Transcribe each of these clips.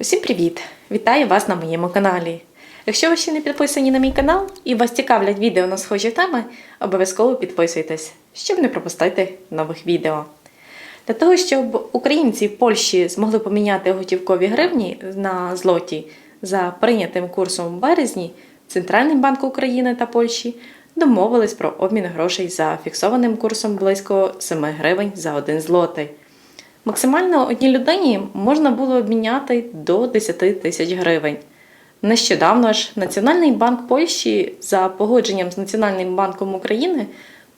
Усім привіт! Вітаю вас на моєму каналі. Якщо ви ще не підписані на мій канал і вас цікавлять відео на схожі теми, обов'язково підписуйтесь, щоб не пропустити нових відео. Для того, щоб українці в Польщі змогли поміняти готівкові гривні на злоті за прийнятим курсом в березні, Центральний банк України та Польщі домовились про обмін грошей за фіксованим курсом близько 7 гривень за 1 злотий. Максимально одній людині можна було обміняти до 10 тисяч гривень. Нещодавно ж Національний банк Польщі за погодженням з Національним банком України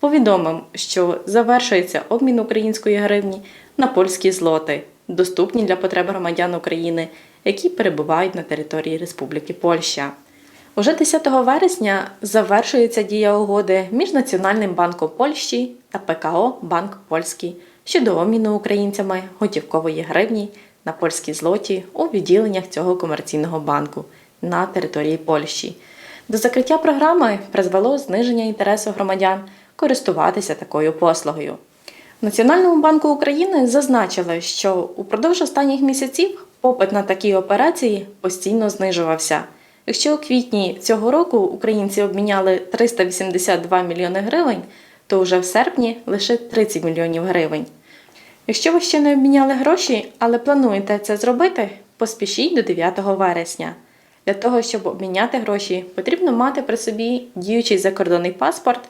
повідомив, що завершується обмін української гривні на польські злоти, доступні для потреб громадян України, які перебувають на території Республіки Польща. Уже 10 вересня завершується дія угоди між Національним банком Польщі та ПКО Банк Польський щодо обміну українцями готівкової гривні на польські злоті у відділеннях цього комерційного банку на території Польщі. До закриття програми призвело зниження інтересу громадян користуватися такою послугою. В Національному банку України зазначили, що упродовж останніх місяців попит на такі операції постійно знижувався. Якщо у квітні цього року українці обміняли 382 мільйони гривень, то вже в серпні лише 30 мільйонів гривень. Якщо ви ще не обміняли гроші, але плануєте це зробити, поспішіть до 9 вересня. Для того, щоб обміняти гроші, потрібно мати при собі діючий закордонний паспорт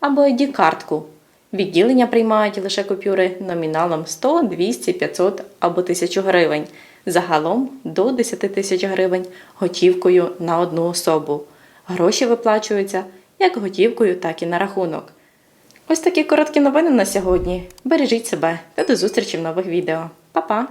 або ID-картку. Відділення приймають лише купюри номіналом 100, 200, 500 або 1000 гривень, загалом до 10 тисяч гривень готівкою на одну особу. Гроші виплачуються як готівкою, так і на рахунок. Ось такі короткі новини на сьогодні. Бережіть себе та до зустрічі в нових відео. Па-па!